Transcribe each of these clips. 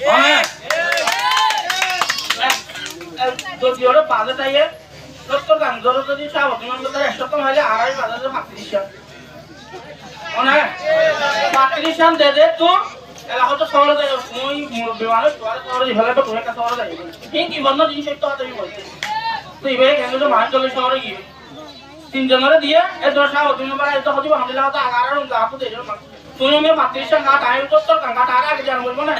হ্যাঁ যদি ওরা বাজে তাইয়ে সত্তর গান ধরো যদি সাবধান আমরা একশো কম হলে দে তো এলাকা তো তো কোনো জিনিস তো মান চলে শহরে গিয়ে তিনজনের দিয়ে এ দশ তুমি bara itu হচ্ছে আর গা পুতে জন্য তুমি আমি পাত্রিশ গা টাইম তো তোর গা না?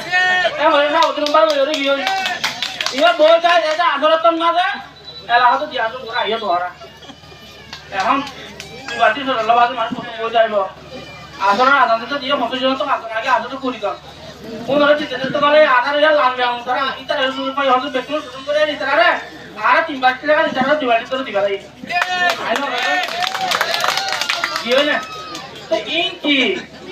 এ হলে না ওদের bara ওরে গিয়ে ইয়ে বই যায় এটা না দে এলাকা তো দিয়া তো ঘুরা ইয়ে তো এখন বাতি সর বাদ মানুষ বই যাইব আসলে আদান তো দিয়ে মতো জন তো আসলে আগে আদর তো করি দাও কোন ধরে চিন্তা চিন্তা করে আধার ইয়া আর তিন তো দিবা দেই আই না না। তো ইন কি?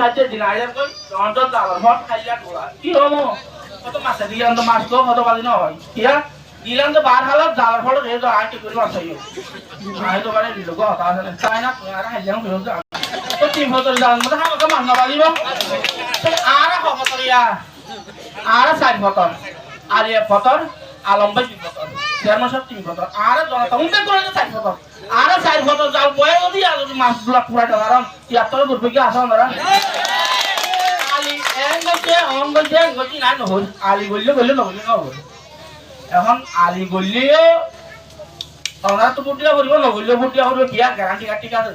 হাতে দিন আইয়ার কই জন্ট দাবার হট খাইয়া ঢোলা কি হমো কত মাসে দিলাম তো মাস তো কত বাজি না হয় কিয়া দিলাম তো বার হালত যাওয়ার ফলে রে তো আর কি করে বাসাই আই তো বারে দিল গো তা আছে তাই না আর হাইলাম কইও তো তো তিন বছর যান মতো আমাকে মান্না বাজিব আর হবতরিয়া আর চার বছর আর এক বছর আলম বছর চেয়ারম্যান সাহেব তিন আর জনতা করে চার বছর। আর চার বছর যাও বয়ে যদি আর যদি মাছগুলা পুরা টাকার ইয়াত্তর দুর্ভিক্ষে আসা আমরা আলি এন গেছে অন গেছে গেছি নাই নহল। আলি গলিলে গলিলে নহলে এখন আলি গলিলেও ওনারা তো বুটিয়া করিব নগলিলেও বুটিয়া করিব কি আর গ্যারান্টি কার্ড ঠিক আছে?